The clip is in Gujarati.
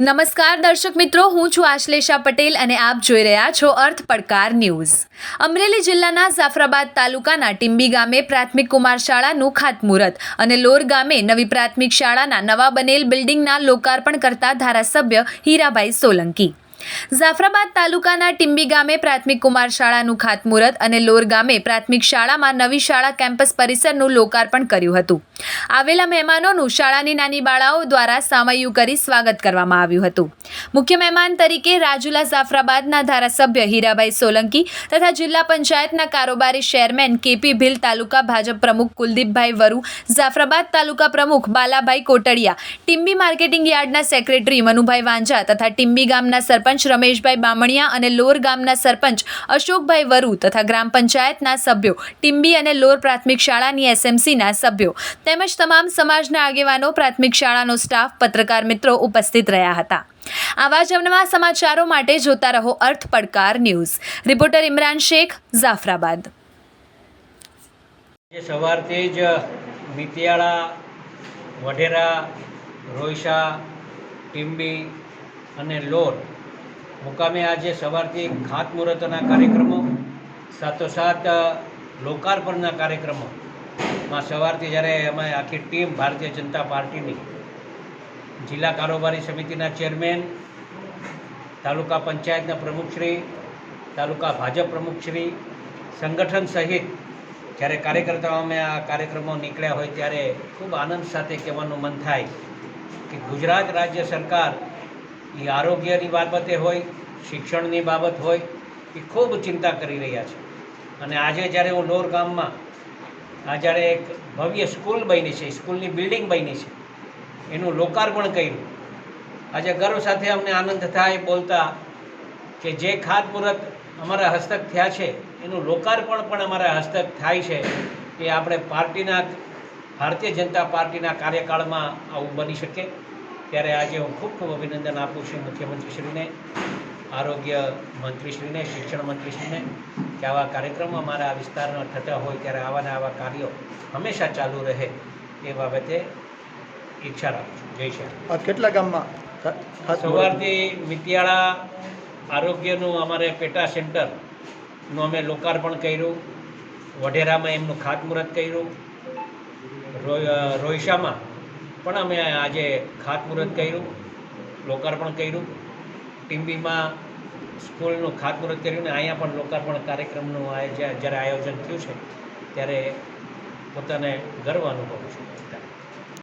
નમસ્કાર દર્શક મિત્રો, હું છું આશ્લેષા પટેલ અને આપ જોઈ રહ્યા છો અર્થ પડકાર ન્યૂઝ. અમરેલી જિલ્લાના જાફરાબાદ તાલુકાના ટીંબી ગામે પ્રાથમિક કુમાર શાળાનું ખાતમુહૂર્ત અને લોર ગામે નવી પ્રાથમિક શાળાના નવા બનેલ બિલ્ડિંગના લોકાર્પણ કરતા ધારાસભ્ય હીરાભાઈ સોલંકી. જાફરાબાદ તાલુકાના ટીંબી ગામે પ્રાથમિક કુમાર શાળાનું ખાતમુહૂર્ત અને લોર ગામે પ્રાથમિક શાળામાં નવી શાળા કેમ્પસ પરિસરનું લોકાર્પણ કર્યું હતું. આવેલા મહેમાનોનું શાળાની નાની બાળાઓ દ્વારા સામૈયું કરી સ્વાગત કરવામાં આવ્યું હતું. મુખ્ય મહેમાન તરીકે રાજુલા જાફરાબાદના ધારાસભ્ય હીરાભાઈ સોલંકી તથા જિલ્લા પંચાયતના કારોબારી ચેરમેન કેપી ભીલ તાલુકા ભાજપ પ્રમુખ કુલદીપભાઈ વરુ જાફરાબાદ તાલુકા પ્રમુખ બાલાભાઈ કોટડિયા ટિમ્બી માર્કેટિંગ યાર્ડના સેક્રેટરી મનુભાઈ વાંઝા તથા ટિમ્બી ગામના સરપંચ રમેશભાઈ બામણિયા અને લોર ગામના સરપંચ અશોકભાઈ વરુ તથા ગ્રામ પંચાયતના સભ્યો ટીમ્બી અને લોર પ્રાથમિક શાળાની એસએમસીના સભ્યો તેમજ તમામ સમાજના આગેવાનો પ્રાથમિક શાળાનો સ્ટાફ, પત્રકાર મિત્રો ઉપસ્થિત રહ્યા હતા. આવા જ સમાચારો માટે જોતા રહો અર્થ પડકાર ન્યૂઝ. રિપોર્ટર ઇમરાન શેખ, જાફરાબાદ. સવારથી જ મિતિયાળા, વઢેરા, રોયસા ટીમ્બી અને લોર મુકામે આજે સવારથી ખાતમુહૂર્તના કાર્યક્રમો, સાથોસાથ લોકાર્પણના કાર્યક્રમોમાં સવારથી જ્યારે અમે આખી ટીમ ભારતીય જનતા પાર્ટીની જિલ્લા કારોબારી સમિતિના ચેરમેન, તાલુકા પંચાયતના પ્રમુખશ્રી, તાલુકા ભાજપ પ્રમુખશ્રી, સંગઠન સહિત જ્યારે કાર્યકર્તાઓ અમે આ કાર્યક્રમો નીકળ્યા હોય ત્યારે ખૂબ આનંદ સાથે કહેવાનું મન થાય કે ગુજરાત રાજ્ય સરકાર એ આરોગ્યની બાબતે હોય, શિક્ષણની બાબત હોય, એ ખૂબ ચિંતા કરી રહ્યા છે. અને આજે જ્યારે હું નોર ગામમાં, આ જ્યારે એક ભવ્ય સ્કૂલ બની છે, સ્કૂલની બિલ્ડિંગ બની છે, એનું લોકાર્પણ કર્યું. આજે ગર્વ સાથે અમને આનંદ થાય બોલતા કે જે ખાતમુહૂર્ત અમારા હસ્તક થયા છે, એનું લોકાર્પણ પણ અમારા હસ્તક થાય છે એ આપણે પાર્ટીના, ભારતીય જનતા પાર્ટીના કાર્યકાળમાં આવું બની શકે. ત્યારે આજે હું ખૂબ ખૂબ અભિનંદન આપું છું મુખ્યમંત્રીશ્રીને આરોગ્ય મંત્રીશ્રીને શિક્ષણ મંત્રીશ્રીને કે આવા કાર્યક્રમો અમારા વિસ્તારમાં થતા હોય ત્યારે આવા ને આવા કાર્યો હંમેશા ચાલુ રહે એ બાબતે ઈચ્છા રાખું છું. જય શ્રી કેટલા ગામમાં સવારથી મિતિયાળા આરોગ્યનું અમારે પેટા સેન્ટરનું અમે લોકાર્પણ કર્યું. વઢેરામાં એમનું ખાતમુહૂર્ત કર્યું. રોય રોયસામાં પણ અમે આજે ખાતમુહૂર્ત કર્યું, લોકાર્પણ કર્યું. ટીમ્બીમાં સ્કૂલનું ખાતમુહૂર્ત કર્યું ને અહીંયા પણ લોકાર્પણ કાર્યક્રમનું આયોજન, જ્યારે આયોજન થયું છે, ત્યારે પોતાને ગર્વ અનુભવું છું.